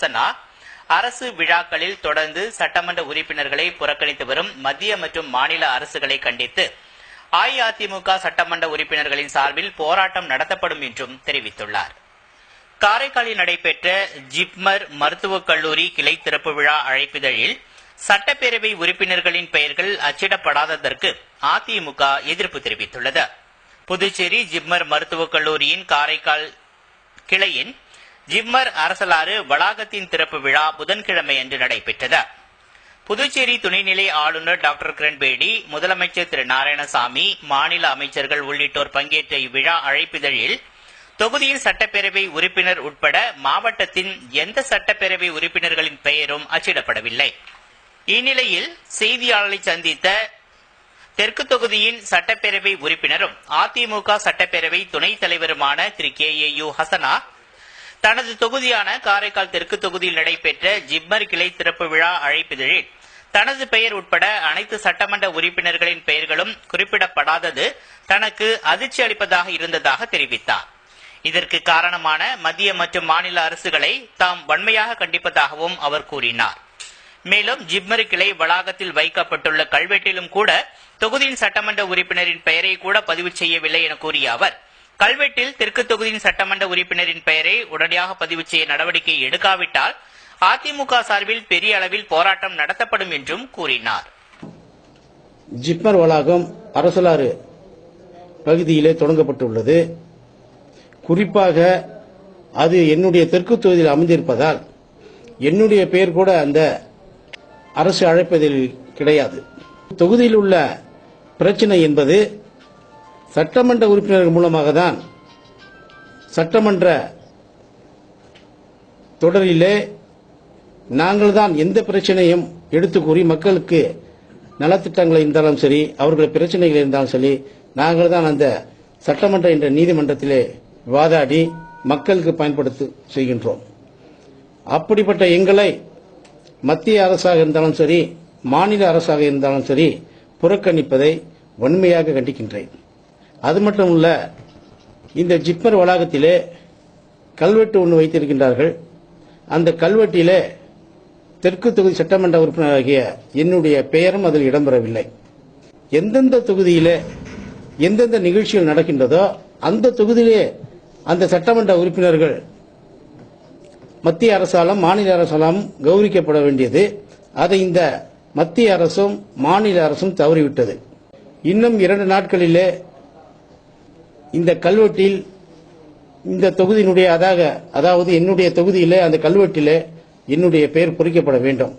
சனா அரசு விழாக்களில் தொடர்ந்து சட்டமன்ற உறுப்பினர்களை புறக்கணித்து வரும் மத்திய மற்றும் மாநில அரசுகளை கண்டித்து அஇஅதிமுக சட்டமன்ற உறுப்பினர்களின் சார்பில் போராட்டம் நடத்தப்படும் என்றும் தெரிவித்துள்ளார். காரைக்காலில் நடைபெற்ற ஜிப்மர் மருத்துவக் கல்லூரி கிளை திறப்பு விழா அழைப்பிதழில் சட்டப்பேரவை உறுப்பினர்களின் பெயர்கள் அச்சிடப்படாததற்கு அதிமுக எதிர்ப்பு தெரிவித்துள்ளது. புதுச்சேரி ஜிப்மர் மருத்துவக் கல்லூரியின் காரைக்கால் கிளையின் ஜிம்மர் அரசலாறு வளாகத்தின் திறப்பு விழா புதன்கிழமை அன்று நடைபெற்றது. புதுச்சேரி துணைநிலை ஆளுநர் டாக்டர் கிரண்பேடி முதலமைச்சர் திரு நாராயணசாமி மாநில அமைச்சர்கள் உள்ளிட்டோர் பங்கேற்ற இவ்விழா அழைப்பிதழில் தொகுதியின் சட்டப்பேரவை உறுப்பினர் உட்பட மாவட்டத்தின் எந்த சட்டப்பேரவை உறுப்பினர்களின் பெயரும் அச்சிடப்படவில்லை. இந்நிலையில் செய்தியாளர்களை சந்தித்த தெற்கு தொகுதியின் சட்டப்பேரவை உறுப்பினரும் அதிமுக சட்டப்பேரவை துணைத் தலைவருமான திரு கே ஏ யு ஹசனா தனது தொகுதியான காரைக்கால் தெற்கு தொகுதியில் நடைபெற்ற ஜிப்மர் கிளை திறப்பு விழா அழைப்பிதழில் தனது பெயர் உட்பட அனைத்து சட்டமன்ற உறுப்பினர்களின் பெயர்களும் குறிப்பிடப்படாதது தனக்கு அதிர்ச்சி அளிப்பதாக இருந்ததாக தெரிவித்தார். இதற்கு காரணமான மத்திய மற்றும் மாநில அரசுகளை தாம் வன்மையாக கண்டிப்பதாகவும் அவர் கூறினார். மேலும் ஜிப்மர் கிளை வளாகத்தில் வைக்கப்பட்டுள்ள கல்வெட்டிலும் கூட தொகுதியின் சட்டமன்ற உறுப்பினரின் பெயரை கூட பதிவு செய்யவில்லை என கூறிய அவர் கல்வெட்டில் தெற்கு தொகுதியின் சட்டமன்ற உறுப்பினரின் பெயரை உடனடியாக பதிவு செய்ய நடவடிக்கை எடுக்காவிட்டால் அதிமுக சார்பில் பெரிய அளவில் போராட்டம் நடத்தப்படும் என்றும் கூறினார். ஜிப்மர் வளாகம் அரசலாறு பகுதியிலே தொடங்கப்பட்டுள்ளது. குறிப்பாக அது என்னுடைய தெற்கு தொகுதியில் அமைந்திருப்பதால் என்னுடைய பெயர் கூட அந்த அரசு அழைப்பதில் கிடையாது. தொகுதியில் உள்ள பிரச்சனை என்பது சட்டமன்ற உறுப்பினர்கள் மூலமாக தான் சட்டமன்ற தொடரிலே நாங்கள் தான் எந்த பிரச்சனையும் எடுத்து கூறி மக்களுக்கு நலத்திட்டங்கள் இருந்தாலும் சரி அவர்கள் பிரச்சனைகள் இருந்தாலும் சரி நாங்கள் தான் அந்த சட்டமன்ற என்ற நீதிமன்றத்திலே வாதாடி மக்களுக்கு பயன்படுத்த செய்கின்றோம். அப்படிப்பட்ட எங்களை மத்திய அரசாக இருந்தாலும் சரி மாநில அரசாக இருந்தாலும் சரி புறக்கணிப்பதை வன்மையாக கண்டிக்கின்றேன். அது மட்டும் இல்ல இந்த ஜிப்மர் வளாகத்திலே கல்வெட்டு ஒன்று வைத்திருக்கின்றார்கள். அந்த கல்வெட்டிலே தெற்கு தொகுதி சட்டமன்ற உறுப்பினராகிய என்னுடைய பெயரும் அதில் இடம்பெறவில்லை. எந்தெந்த தொகுதியிலே எந்தெந்த நிகழ்ச்சிகள் நடக்கின்றதோ அந்த தொகுதியிலே அந்த சட்டமன்ற உறுப்பினர்கள் மத்திய அரசாலும் மாநில அரசாலும் கௌரவிக்கப்பட வேண்டியது. அதை இந்த மத்திய அரசும் மாநில அரசும் தவறிவிட்டது. இன்னும் இரண்டு நாட்களிலே இந்த கல்வெட்டில் இந்த தொகுதியினுடைய அதாக அதாவது என்னுடைய தொகுதியில் அந்த கல்வெட்டிலே என்னுடைய பெயர் பொறிக்கப்பட வேண்டும்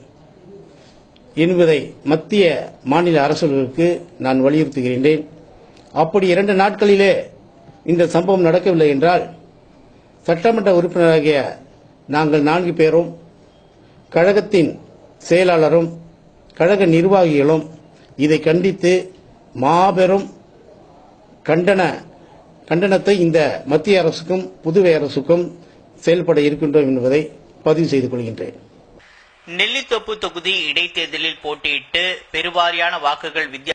என்பதை மத்திய மாநில அரசுகளுக்கு நான் வலியுறுத்துகின்றேன் அப்படி இரண்டு நாட்களிலே இந்த சம்பவம் நடக்கவில்லை என்றால் சட்டமன்ற உறுப்பினராகிய நாங்கள் நான்கு பேரும் கழகத்தின் செயலாளரும் கழக நிர்வாகிகளும் இதை கண்டித்து மாபெரும் கண்டன கண்டனத்தை இந்த மத்திய அரசுக்கும் புதுவை அரசுக்கும் செயல்பட இருக்கின்றோம் என்பதை பதிவு செய்து கொள்கின்றேன். நெல்லித்தோப்பு தொகுதி இடைத்தேர்தலில் போட்டியிட்டு பெருவாரியான வாக்குகள் வித்தியா